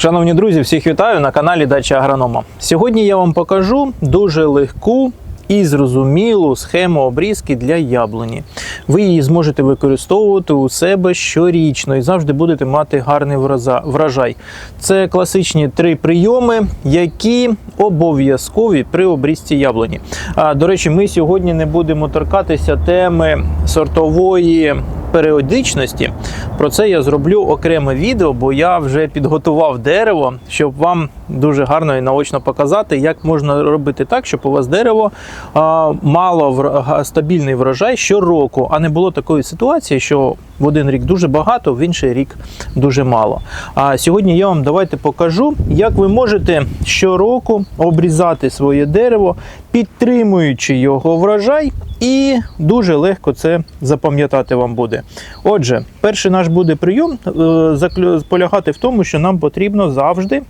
Шановні друзі, всіх вітаю на каналі Дача Агронома. Сьогодні я вам покажу дуже легку і зрозумілу схему обрізки для яблуні. Ви її зможете використовувати у себе щорічно і завжди будете мати гарний врожай. Це класичні три прийоми, які обов'язкові при обрізці яблуні. А, до речі, ми сьогодні не будемо торкатися теми сортової періодичності. Про це я зроблю окреме відео, бо я вже підготував дерево, щоб вам дуже гарно і наочно показати, як можна робити так, щоб у вас дерево а, мало га- стабільний врожай щороку, а не було такої ситуації, що в один рік дуже багато, в інший рік дуже мало. А сьогодні я вам давайте покажу, як ви можете щороку обрізати своє дерево, підтримуючи його врожай, і дуже легко це запам'ятати вам буде. Отже, перший наш буде прийом е, полягати в тому, що нам потрібно завжди.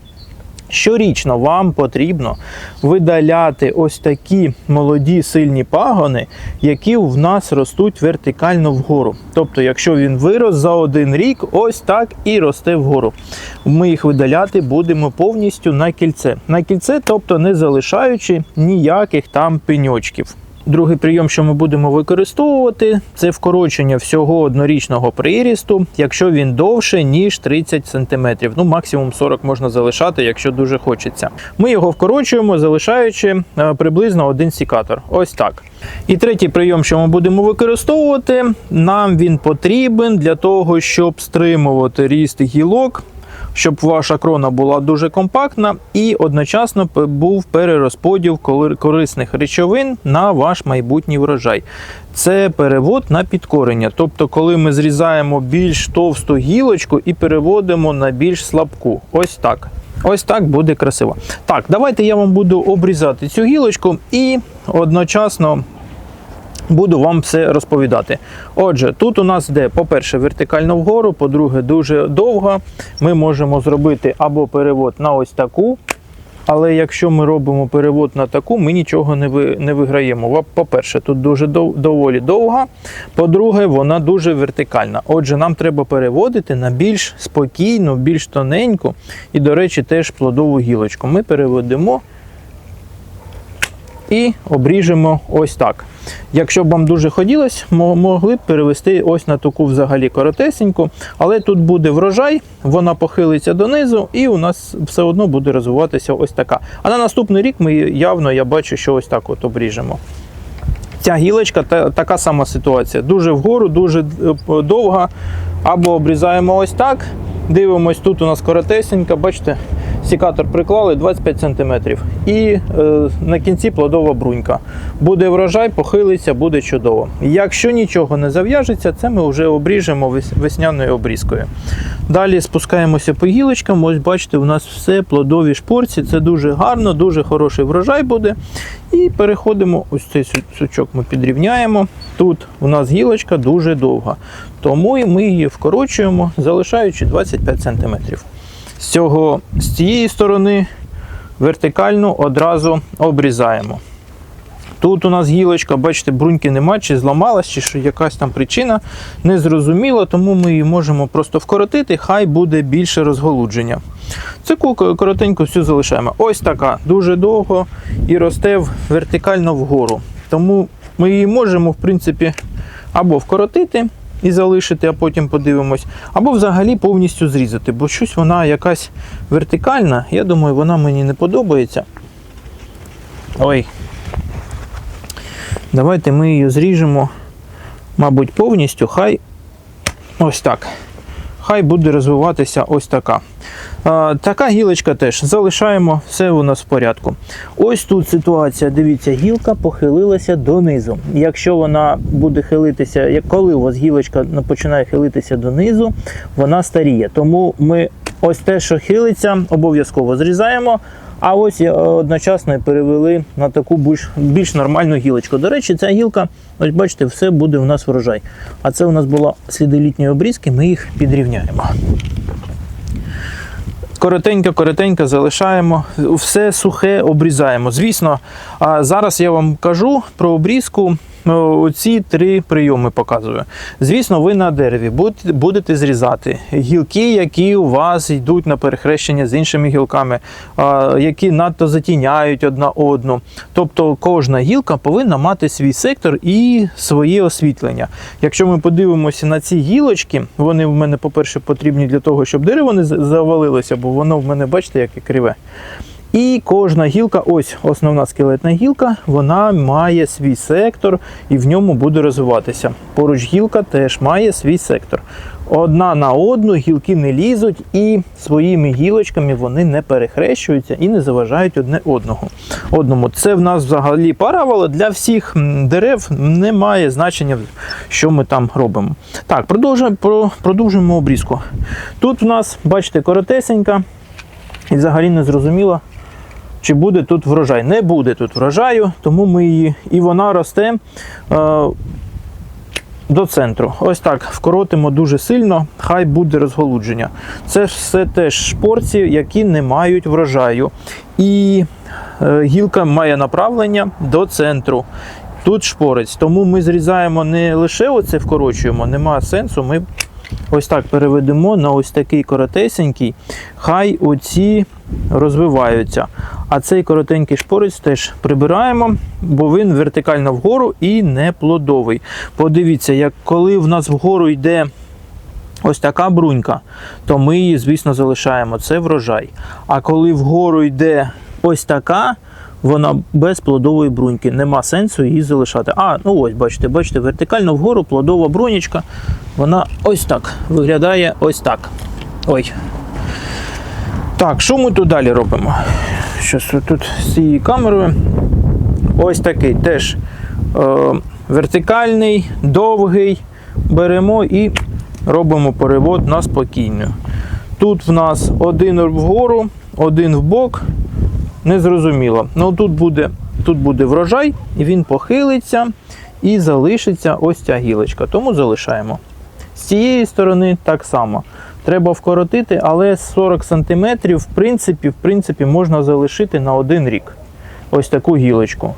Щорічно вам потрібно видаляти ось такі молоді сильні пагони, які в нас ростуть вертикально вгору. Тобто, якщо він вирос за один рік, ось так і росте вгору. Ми їх видаляти будемо повністю на кільце. На кільце, тобто не залишаючи ніяких там пеньочків. Другий прийом, що ми будемо використовувати, це вкорочення всього однорічного прирісту, якщо він довше, ніж 30 см. Ну, максимум 40 можна залишати, якщо дуже хочеться. Ми його вкорочуємо, залишаючи е, приблизно один сікатор. Ось так. І третій прийом, що ми будемо використовувати, нам він потрібен для того, щоб стримувати ріст гілок щоб ваша крона була дуже компактна і одночасно був перерозподіл корисних речовин на ваш майбутній врожай. Це перевод на підкорення. Тобто, коли ми зрізаємо більш товсту гілочку і переводимо на більш слабку. Ось так. Ось так буде красиво. Так, давайте я вам буду обрізати цю гілочку і одночасно буду вам все розповідати. Отже, тут у нас йде, по-перше, вертикально вгору, по-друге, дуже довго. Ми можемо зробити або перевод на ось таку. Але якщо ми робимо перевод на таку, ми нічого не ви, не виграємо. По-перше, тут дуже дов, доволі довга. По-друге, вона дуже вертикальна. Отже, нам треба переводити на більш спокійну, більш тоненьку і, до речі, теж плодову гілочку. Ми переведемо і обріжемо ось так. Якщо б вам дуже хотілося, мо- могли б перевести ось на таку взагалі коротесеньку, але тут буде врожай, вона похилиться донизу, і у нас все одно буде розвиватися ось така. А на наступний рік ми явно я бачу, що ось так от обріжемо. Ця гілочка та, така сама ситуація. Дуже вгору, дуже е, довга. Або обрізаємо ось так. Дивимось, тут у нас коротесенька, бачите, сікатор приклали 25 см. І е, на кінці плодова брунька. Буде врожай, похилиться, буде чудово. Якщо нічого не зав'яжеться, це ми вже обріжемо весняною обрізкою. Далі спускаємося по гілочкам. Ось бачите, у нас все плодові шпорці. Це дуже гарно, дуже хороший врожай буде. І переходимо, ось цей сучок ми підрівняємо. Тут у нас гілочка дуже довга, тому ми її вкорочуємо, залишаючи 25 см. З, цього, з цієї сторони вертикально одразу обрізаємо. Тут у нас гілочка, бачите, бруньки нема, чи зламалась, чи що якась там причина незрозуміла, тому ми її можемо просто вкоротити, хай буде більше розголудження. Цю коротеньку всю залишаємо. Ось така, дуже довго і росте вертикально вгору. Тому ми її можемо, в принципі, або вкоротити і залишити, а потім подивимось, або взагалі повністю зрізати, бо щось вона якась вертикальна. Я думаю, вона мені не подобається. Ой, Давайте ми її зріжемо, мабуть, повністю. Хай ось так. Хай буде розвиватися ось така. Така гілочка теж залишаємо, все у нас в порядку. Ось тут ситуація. Дивіться, гілка похилилася донизу. Якщо вона буде хилитися, коли у вас гілочка починає хилитися донизу, вона старіє. Тому ми ось те, що хилиться, обов'язково зрізаємо. А ось е, одночасно перевели на таку більш, більш нормальну гілочку. До речі, ця гілка, ось бачите, все буде у нас врожай. А це у нас була сліди літньої обрізки, ми їх підрівняємо. Коротенько, коротенько залишаємо, все сухе обрізаємо. Звісно, а зараз я вам кажу про обрізку оці три прийоми показую. Звісно, ви на дереві будете, будете зрізати гілки, які у вас йдуть на перехрещення з іншими гілками, які надто затіняють одна одну. Тобто кожна гілка повинна мати свій сектор і своє освітлення. Якщо ми подивимося на ці гілочки, вони в мене, по-перше, потрібні для того, щоб дерево не завалилося, бо воно в мене, бачите, яке криве. І кожна гілка, ось основна скелетна гілка, вона має свій сектор і в ньому буде розвиватися. Поруч гілка теж має свій сектор. Одна на одну гілки не лізуть і своїми гілочками вони не перехрещуються і не заважають одне одного. одному. Це в нас взагалі правило для всіх дерев немає значення, що ми там робимо. Так, продовжуємо, продовжуємо обрізку. Тут в нас, бачите, коротесенька, і взагалі не зрозуміло, чи буде тут врожай. Не буде тут врожаю, тому ми її. І вона росте е, до центру. Ось так вкоротимо дуже сильно, хай буде розголудження. Це все теж шпорці, які не мають врожаю. І е, гілка має направлення до центру. Тут шпорець. Тому ми зрізаємо не лише оце вкорочуємо, немає сенсу. Ми ось так переведемо на ось такий коротесенький, хай оці розвиваються. А цей коротенький шпорець теж прибираємо, бо він вертикально вгору і не плодовий. Подивіться, як коли в нас вгору йде ось така брунька, то ми її, звісно, залишаємо. Це врожай. А коли вгору йде ось така, вона без плодової бруньки. Нема сенсу її залишати. А, ну ось, бачите, бачите, вертикально вгору плодова брунічка. Вона ось так виглядає ось так. Ой. Так, що ми тут далі робимо? Щось тут з цією камерою. Ось такий теж е, вертикальний, довгий. Беремо і робимо перевод на спокійну. Тут в нас один вгору, один вбок. Незрозуміло. Ну тут буде, тут буде врожай, і він похилиться і залишиться ось ця гілочка. Тому залишаємо. З цієї сторони так само. Треба вкоротити, але 40 см в принципі, в принципі можна залишити на один рік. Ось таку гілочку.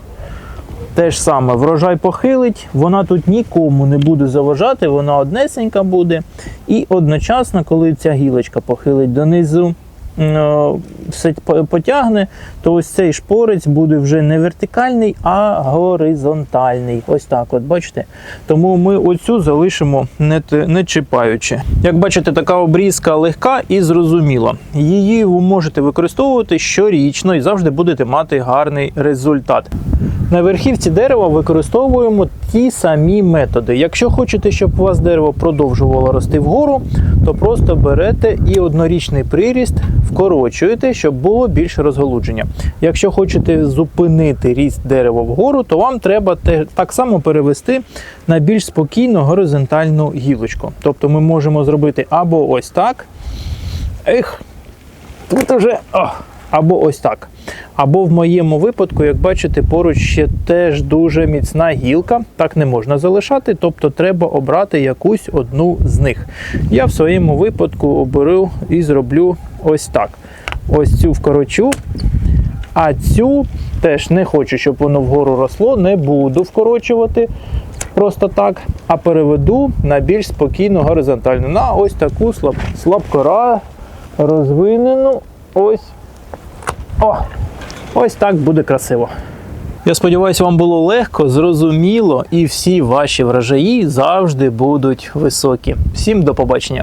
Те ж саме, врожай похилить, вона тут нікому не буде заважати, вона однесенька буде. І одночасно, коли ця гілочка похилить донизу, все потягне, то ось цей шпорець буде вже не вертикальний, а горизонтальний. Ось так, от бачите. Тому ми оцю залишимо не, не чіпаючи. Як бачите, така обрізка легка і зрозуміла. Її ви можете використовувати щорічно і завжди будете мати гарний результат. На верхівці дерева використовуємо ті самі методи. Якщо хочете, щоб у вас дерево продовжувало рости вгору, то просто берете і однорічний приріст вкорочуєте, щоб було більше розголудження. Якщо хочете зупинити ріст дерева вгору, то вам треба так само перевести на більш спокійну горизонтальну гілочку. Тобто ми можемо зробити або ось так. Ех, тут уже. О, або ось так. Або в моєму випадку, як бачите, поруч ще теж дуже міцна гілка. Так не можна залишати, тобто треба обрати якусь одну з них. Я в своєму випадку оберу і зроблю ось так. Ось цю вкорочу. А цю теж не хочу, щоб воно вгору росло, не буду вкорочувати просто так, а переведу на більш спокійну горизонтальну. На ось таку слаб, слабкора розвинену. Ось. О! Ось так буде красиво. Я сподіваюся, вам було легко, зрозуміло, і всі ваші врожаї завжди будуть високі. Всім до побачення!